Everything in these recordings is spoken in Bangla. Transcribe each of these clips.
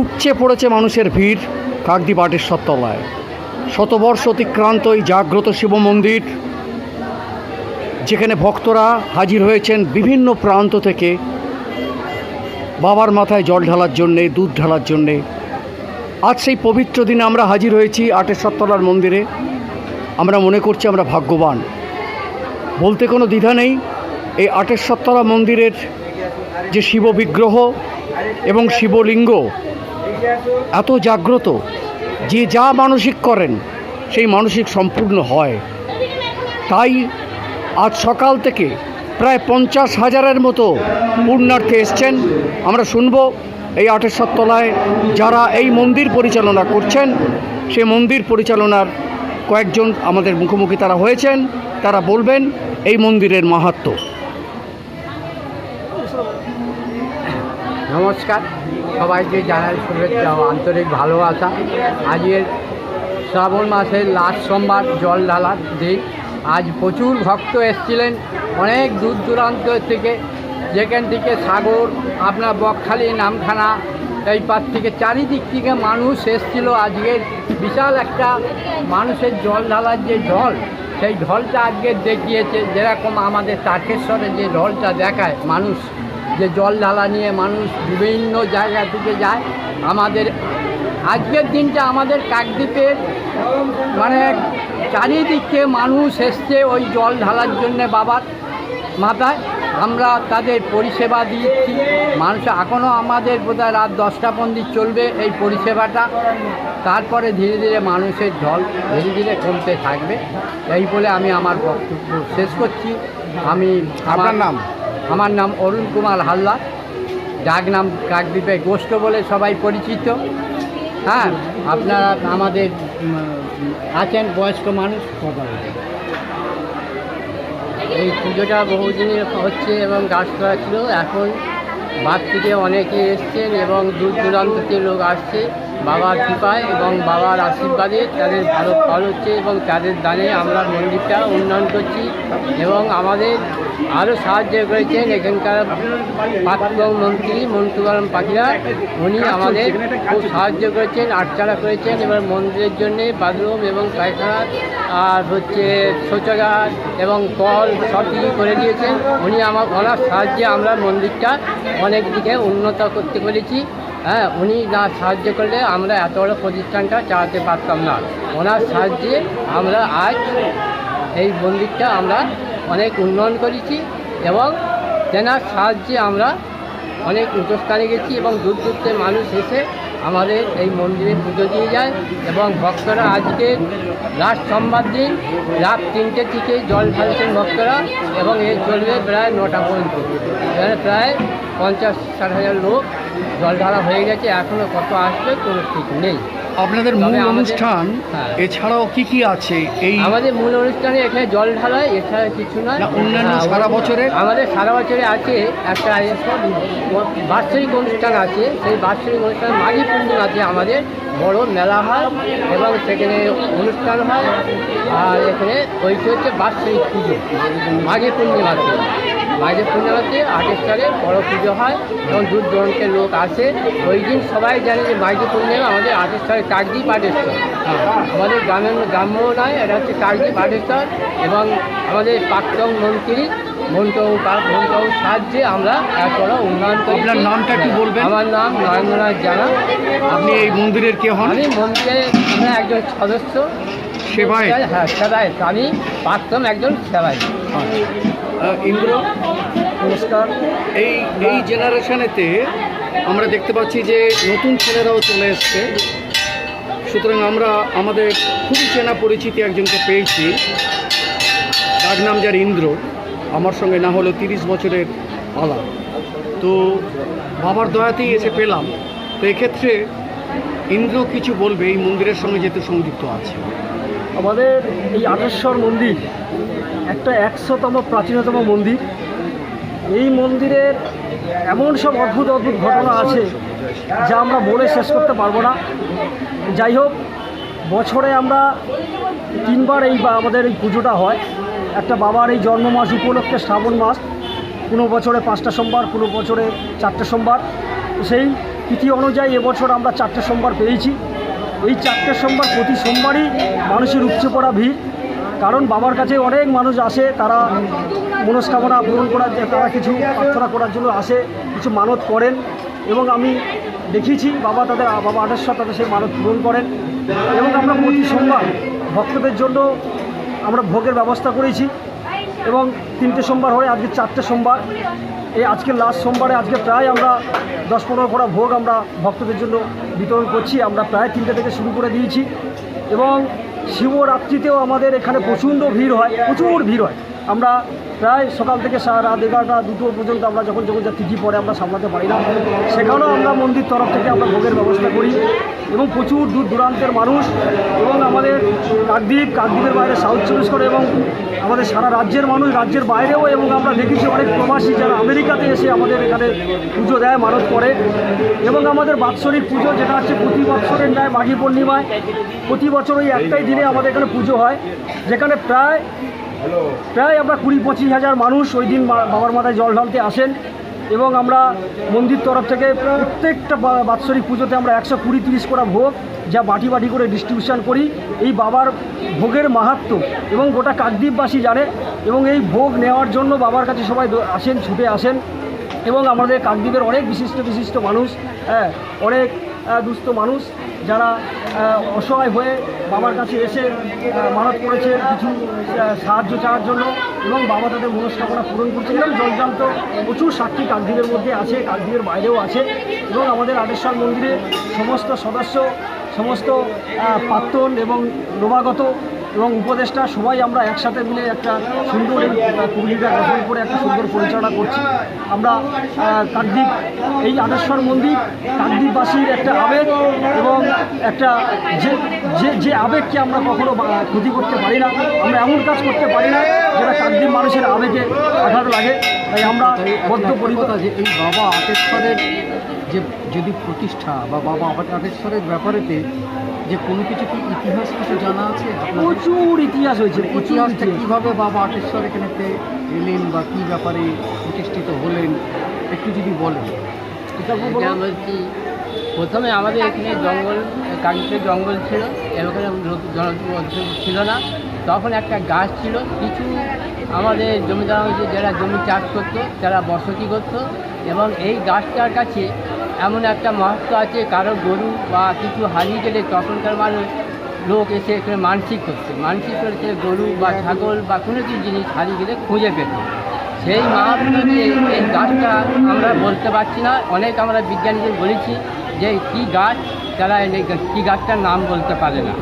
উপচে পড়েছে মানুষের ভিড় কাকদ্বীপ আটেশ্বর তলায়। শতবর্ষ অতিক্রান্ত এই জাগ্রত শিব মন্দির, যেখানে ভক্তরা হাজির হয়েছেন বিভিন্ন প্রান্ত থেকে। বাবার মাথায় জল ঢালার জন্যে, দুধ ঢালার জন্যে। আজ সেই পবিত্র দিনে আমরা হাজির হয়েছি আটেশ্বর তলার মন্দিরে। আমরা মনে করছি আমরা ভাগ্যবান। বলতে কোনো দ্বিধা নেই, এই আটেশ্বরতলা মন্দিরের যে শিব বিগ্রহ এবং শিবলিঙ্গ এত জাগ্রত যে যা মানসিক করেন, সেই মানসিক সম্পূর্ণ হয়। তাই আজ সকাল থেকে প্রায় পঞ্চাশ হাজারের মতো পূর্ণার্থী এসছেন। আমরা শুনব এই আটেশ্বর তলায় যারা এই মন্দির পরিচালনা করছেন, সে মন্দির পরিচালনার কয়েকজন আমাদের মুখোমুখি তারা হয়েছেন, তারা বলবেন এই মন্দিরের মাহাত্ম্য নমস্কার। সবাইকে জানাই শুভেচ্ছা ও আন্তরিক ভালোবাসা। আজকের শ্রাবণ মাসের লাস্ট সোমবার, জল ঢালার দিন। আজ প্রচুর ভক্ত এসছিলেন, অনেক দূর দূরান্ত থেকে। যেখান থেকে সাগর, আপনার বকখালি, নামখানা, এই পার থেকে চারিদিক থেকে মানুষ এসেছিল। আজকের বিশাল একটা মানুষের জল ঢালার যে ঢল, সেই ঢলটা আজকে দেখিয়েছে। যেরকম আমাদের তারকেশ্বরে যে ঢলটা দেখায় মানুষ যে জল ঢালা নিয়ে মানুষ বিভিন্ন জায়গা থেকে যায় আমাদের আজকের দিনটা আমাদের কাকদ্বীপের মানে চারিদিকে মানুষ এসছে ওই জল ঢালার জন্যে বাবার মাথায়। আমরা তাদের পরিষেবা দিচ্ছি। মানুষ এখনও আমাদের বোধহয় রাত দশটা পর্যন্ত চলবে এই পরিষেবাটা। তারপরে ধীরে ধীরে মানুষের ঢল ধীরে ধীরে কমতে থাকবে। এই বলে আমি আমার বক্তব্য শেষ করছি। আমি আপনার নাম? আমার নাম অরুণ কুমার হালদার। ডাক নাম কাকদ্বীপে গোষ্ঠ বলে সবাই পরিচিত। হ্যাঁ আপনারা আমাদের আছেন বয়স্ক মানুষ। এই পুজোটা বহুদিনের হচ্ছে এবং গাছ করা ছিল এখন বাদ থেকে অনেকে এসছেন এবং দূর দূরান্ত থেকে লোক আসছে। বাবার কৃপায় এবং বাবার আশীর্বাদে তাদের ভালো ফল হচ্ছে এবং তাদের দানে আমরা মন্দিরটা উন্নয়ন করছি এবং আমাদের আরও সাহায্য করেছেন এখানকার প্রাক্তন মন্ত্রী মন্টুবালাম পাখিরা। উনি আমাদের খুব সাহায্য করেছেন, আটচালা করেছেন এবার মন্দিরের জন্যে বাথরুম এবং পায়খানা আর হচ্ছে শৌচাগার এবং কল সব কিছু করে দিয়েছেন। উনি আমার ওনার সাহায্যে আমরা মন্দিরটা অনেক দিকে উন্নত করতে পেরেছি। হ্যাঁ উনি না সাহায্য করলে আমরা এত বড় প্রতিষ্ঠানটা চালাতে পারতাম না। ওনার সাহায্যে আমরা আজ এই মন্দিরটা আমরা অনেক উন্নয়ন করেছি এবং তেনার সাহায্যে আমরা অনেক উচ্চস্থানে গেছি এবং দূর দূর থেকে মানুষ এসে আমাদের এই মন্দিরে পুজো দিয়ে যায় এবং ভক্তরা আজকে লাস্ট সোমবার দিন রাত তিনটে থেকে জল ঢালছেন ভক্তরা এবং এ চলবে প্রায় নটা পর্যন্ত। এখানে প্রায় পঞ্চাশ ষাট হাজার লোক জল ধারা হয়ে গেছে এখনও কত আসবে কোনো ঠিক নেই। আপনাদের মূল অনুষ্ঠান হ্যাঁ। এছাড়াও কি কি আছে? এই আমাদের মূল অনুষ্ঠানে এখানে জল ঢালায় এছাড়া কিছু নয়। না, অন্যান্য হ্যাঁ, সারা বছরে আমাদের সারা বছরে আছে একটা বাৎসরিক অনুষ্ঠান আছে। সেই বাৎসরিক অনুষ্ঠান মাঘী পূর্ণিমা আছে আমাদের। বড় মেলা হয় এবং সেখানে অনুষ্ঠান হয়। আর এখানে ওইটা হচ্ছে বাৎসরিক পুজো মাঘী পূর্ণিমাতে মাঘী পূর্ণিমাতে আটের সালে বড় পুজো হয় এবং দূর দূরান্তের লোক আসে। ওই দিন সবাই জানে যে মাঘী পূর্ণিমা আমাদের আটের সালে কাকদ্বীপ আটেশ্বর আমাদের গ্রামের গ্রাম্য নয় এটা হচ্ছে কাকদ্বীপ আটেশ্বর এবং আমাদের প্রাক্তন মন্ত্রী মন্ত্রবাবু মন্ত্রবাবুর সাহায্যে আমরা এত উন্নয়ন করি আপনার নামটা একটু বলবেন? আমার নাম নরেন্দ্রনাথ জানা। আপনি এই মন্দিরের কে হন? আমি মন্দিরে আমরা একজন সদস্য। সেবায় হ্যাঁ সেবায়ত। আমি প্রাক্তন একজন সেবায়ত। আহ, ইন্দ্র, নমস্কার। এই এই জেনারেশনেতে আমরা দেখতে পাচ্ছি যে নতুন ছেলেরাও চলে এসছে। সুতরাং আমরা আমাদের খুবই চেনা পরিচিতি একজনকে পেয়েছি। তার নাম যার ইন্দ্র, আমার সঙ্গে না হলেও তিরিশ বছরের আলাপ তো বাবার দয়াতেই এসে পেলাম। তো এক্ষেত্রে ইন্দ্র কিছু বলবে, এই মন্দিরের সঙ্গে যেহেতু সংযুক্ত আছে। আমাদের এই আটেশ্বর মন্দির একটা একশোতম প্রাচীনতম মন্দির। এই মন্দিরের এমন সব অদ্ভুত অদ্ভুত ঘটনা আছে যা আমরা বলে শেষ করতে পারব না। যাই হোক, বছরে আমরা তিনবার এই বা, আমাদের এই পুজোটা হয়। একটা বাবার এই জন্ম মাস উপলক্ষে শ্রাবণ মাস, কোনো বছরে পাঁচটা সোমবার, কোনো বছরে চারটে সোমবার। সেই তিথি অনুযায়ী এবছর আমরা চারটে সোমবার পেয়েছি। এই চারটে সোমবার প্রতি সোমবারই মানুষের উপচে পড়া ভিড়। কারণ বাবার কাছে অনেক মানুষ আসে, তারা মনস্কামনা পূরণ করার তারা কিছু প্রার্থনা করার জন্য আসে, কিছু মানত করেন এবং আমি দেখেছি বাবা তাদের, বাবা আটেশ্বর তাদের সেই মানত পূরণ করেন এবং আমরা প্রতি সোমবার ভক্তদের জন্য আমরা ভোগের ব্যবস্থা করেছি এবং তিনটে সোমবার হয়ে আজকে চারটে সোমবার। এই আজকে লাস্ট সোমবারে, আজকে প্রায় আমরা দশ পনেরো করা ভোগ আমরা ভক্তদের জন্য বিতরণ করছি, আমরা প্রায় তিনটে থেকে শুরু করে দিয়েছি এবং শিবরাত্রিতেও আমাদের এখানে প্রচণ্ড ভিড় হয়, প্রচুর ভিড় হয়। আমরা প্রায় সকাল থেকে রাত এগারোটা, দুটো পর্যন্ত আমরা যখন যখন যা তিথি পরে আমরা সামলাতে পারি না। সেখানেও আমরা মন্দির তরফ থেকে আমরা ভোগের ব্যবস্থা করি এবং প্রচুর দূর দূরান্তের মানুষ এবং আমাদের কাকদ্বীপ, কাকদ্বীপের বাইরে সাউথ চব্বিশ করে এবং আমাদের সারা রাজ্যের মানুষ, রাজ্যের বাইরেও এবং আমরা দেখেছি অনেক প্রবাসী যারা আমেরিকাতে এসে আমাদের এখানে পুজো দেয়, মানত করে। এবং আমাদের বাৎসরিক পুজো, যেটা হচ্ছে প্রতি বছরের ন্যায় মাঘী পূর্ণিমায়, প্রতি বছর ওই একটাই দিনে আমাদের এখানে পুজো হয়, যেখানে প্রায় প্রায় আমরা কুড়ি পঁচিশ হাজার মানুষ ওই দিন বাবার মাথায় জল ঢালতে আসেন। এবং আমরা মন্দির তরফ থেকে প্রত্যেকটা বাৎসরিক পুজোতে আমরা একশো কুড়ি তিরিশ করা ভোগ যা বাটি বাটি করে ডিস্ট্রিবিউশন করি। এই বাবার ভোগের মাহাত্ম এবং গোটা কাকদ্বীপবাসী জানে এবং এই ভোগ নেওয়ার জন্য বাবার কাছে সবাই আসেন, ছুটে আসেন এবং আমাদের কাকদ্বীপের অনেক বিশিষ্ট বিশিষ্ট মানুষ হ্যাঁ অনেক দুস্থ মানুষ যারা অসহায় হয়ে বাবার কাছে এসে মানত করেছে কিছু সাহায্য চাওয়ার জন্য এবং বাবা তাদের মনস্কামনা পূরণ করছে এবং জলজান্ত প্রচুর সাক্ষী কাকদ্বীপের মধ্যে আছে, কাকদ্বীপের বাইরেও আছে এবং আমাদের আদেশ্বর মন্দিরে সমস্ত সদস্য, সমস্ত প্রাক্তন এবং নবাগত এবং উপদেষ্টা সবাই আমরা একসাথে মিলে একটা সুন্দর পূর্ণিকা গঠন করে একটা সুন্দর পরিচালনা করছি। আমরা কাকদ্বীপ, এই আদেশ্বর মন্দির, কাকদ্বীপবাসীর একটা আবেগ এবং একটা যে যে যে আবেগকে আমরা কখনো ক্ষতি করতে পারি না, আমরা এমন কাজ করতে পারি না যেটা কাকদ্বীপ মানুষের আবেগে আঘাত লাগে। তাই আমরা বদ্ধ পরিবার যে এই বাবা আটেশ্বরের যে, যদি প্রতিষ্ঠা বা বাবা আটেশ্বরের ব্যাপারেতে যে কোনো কিছু কি ইতিহাস কিছু জানা আছে? প্রচুর ইতিহাস হয়েছে প্রচুর ইতিহাসটা ইতিহাস। কীভাবে বাবা আটেশ্বর এখানেতে এলেন বা কী ব্যাপারে প্রতিষ্ঠিত হলেন একটু যদি বলেন। বলছি প্রথমে আমাদের এখানে জঙ্গল কাগজের জঙ্গল ছিল এখানে লোক জন ছিল না তখন একটা গাছ ছিল কিছু আমাদের জমিদার যারা জমি চাষ করতো তারা বসতি করতো এবং এই গাছটার কাছে এমন একটা মাহাত্ম আছে কারও গরু বা কিছু হারিয়ে গেলে তখনকার মানুষ লোক এসে এখানে মানসিক করছে। মানসিক করছে গরু বা ছাগল বা কোনো কিছু জিনিস হারিয়ে গেলে খুঁজে পেত সেই নিয়ে এই গাছটা আমরা বলতে পারছি না। অনেক আমরা বিজ্ঞানীদের বলেছি যে কী গাছ তারা কী গাছটার নাম বলতে পারে না।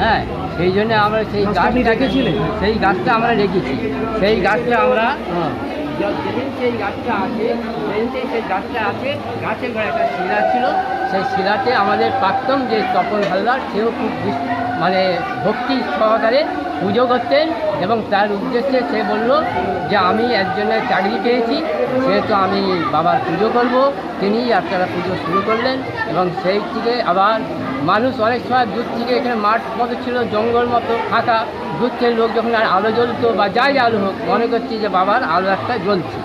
হ্যাঁ সেই জন্য আমরা সেই গাছটা সেই গাছটা আমরা রেখেছি। সেই গাছটা আমরা যেদিন সেই গাছটা আছে সেদিন সেই গাছটা আছে, গাছের ঘরে একটা শিলা ছিল, সেই শিলাতে আমাদের প্রাক্তন যে তপন হালদার, সেও খুব মানে ভক্তি সহকারে পুজো করতেন এবং তার উদ্দেশ্যে সে বলল যে আমি একজনের চাকরি পেয়েছি সেহেতু আমি বাবার পুজো করব তিনি আপনারা পুজো শুরু করলেন এবং সেই থেকে আবার মানুষ অনেক সময় দূর থেকে এখানে মাঠ মতো ছিল জঙ্গল মতো ফাঁকা দূর থেকে লোক যখন আর আলো জ্বলতো বা যাই আলো হোক মনে করছি যে বাবার আলো একটা জ্বলছে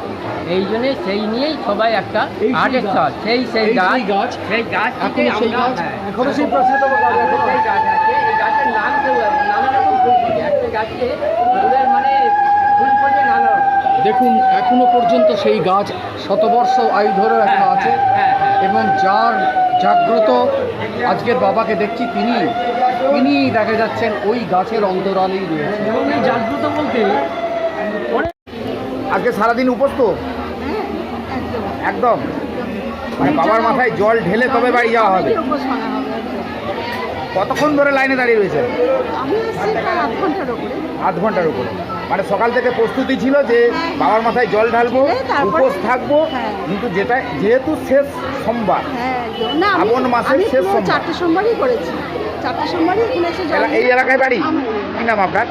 এই জন্যে সেই নিয়েই সবাই একটা আর্টের গাছ। সেই সেই গাছ সেই গাছ। সেই গাছ এখনও সেই গাছ? হ্যাঁ। এখনও সেই আছে এই গাছের নাম তো নানা রকম মানে ফুল ফোটে নানা দেখুন এখনও পর্যন্ত সেই গাছ শতবর্ষ আয়ু ধরে একটা হ্যাঁ, আছে। হ্যাঁ, হ্যাঁ। এবং যার জাগ্রত আজকের বাবাকে দেখছি তিনি তিনি দেখা যাচ্ছেন ওই গাছের অন্তরালেই রয়েছে। জাগ্রত বলতে আজকে সারাদিন উপোস তো একদম। মানে বাবার মাথায় জল ঢেলে তবে বাড়ি যাওয়া হবে। কতক্ষণ ধরে লাইনে দাঁড়িয়ে রয়েছে? আধ ঘণ্টার উপরে। মানে সকাল থেকে প্রস্তুতি ছিল যে বাবার মাথায় জল ঢালবো উপোস থাকব হ্যাঁ। কিন্তু যেটা যেহেতু শেষ সোমবার। হ্যাঁ একদম। না আমি শ্রাবণ মাসের শেষ সোমবার। চারটে সোমবারই করেছি। চারটে সোমবারই এই এলাকায় বাড়ি? কি নাম আপনার?